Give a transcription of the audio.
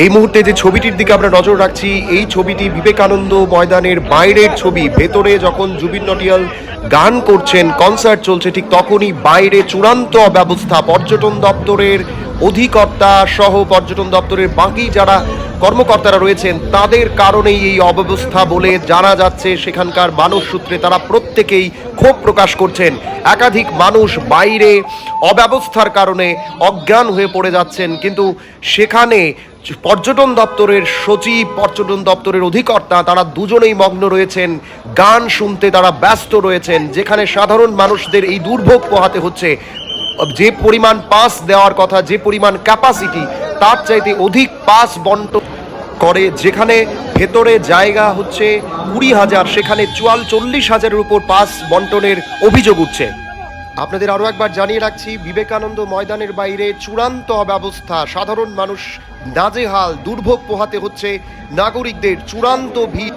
এই মুহূর্তে যে ছবিটির দিকে আমরা নজর রাখছি, এই ছবিটি বিবেকানন্দ ময়দানের বাইরের ছবি। ভেতরে যখন জুবিন নটিয়াল গান করছেন কনসার্ট চলছে, ঠিক তখনই বাইরে চূড়ান্ত ব্যবস্থা। পর্যটন দপ্তরের অধিকর্তা সহ পর্যটন দপ্তরের বাকি যারা কর্মকর্তারা রয়েছেন, তাদের কারণেই এই অব্যবস্থা বলে জানা যাচ্ছে সেখানকার মানুষ সূত্রে। তারা প্রত্যেকেই ক্ষোভ প্রকাশ করছেন। একাধিক মানুষ বাইরে অব্যবস্থার কারণে অজ্ঞান হয়ে পড়ে যাচ্ছেন। কিন্তু সেখানে পর্যটন দপ্তরের সচিব, পর্যটন দপ্তরের অধিকর্তা, তারা দুজনেই মগ্ন রয়েছেন। গান শুনতে তারা ব্যস্ত রয়েছেন, যেখানে সাধারণ মানুষদের এই দুর্ভোগ পোহাতে হচ্ছে। যে পরিমাণ পাস দেওয়ার কথা, যে পরিমাণ ক্যাপাসিটি তার চাইতে অধিক পাস বন্টন করে, যেখানে ভেতরে জায়গা হচ্ছে কুড়ি হাজার, সেখানে চুয়াল চল্লিশ হাজারের উপর পাস বন্টনের অভিযোগ উঠছে। আপনাদের আরও একবার জানিয়ে রাখছি, বিবেকানন্দ ময়দানের বাইরে চূড়ান্ত ব্যবস্থা, সাধারণ মানুষ নাজেহাল, দুর্ভোগ পোহাতে হচ্ছে নাগরিকদের চূড়ান্ত ভিড়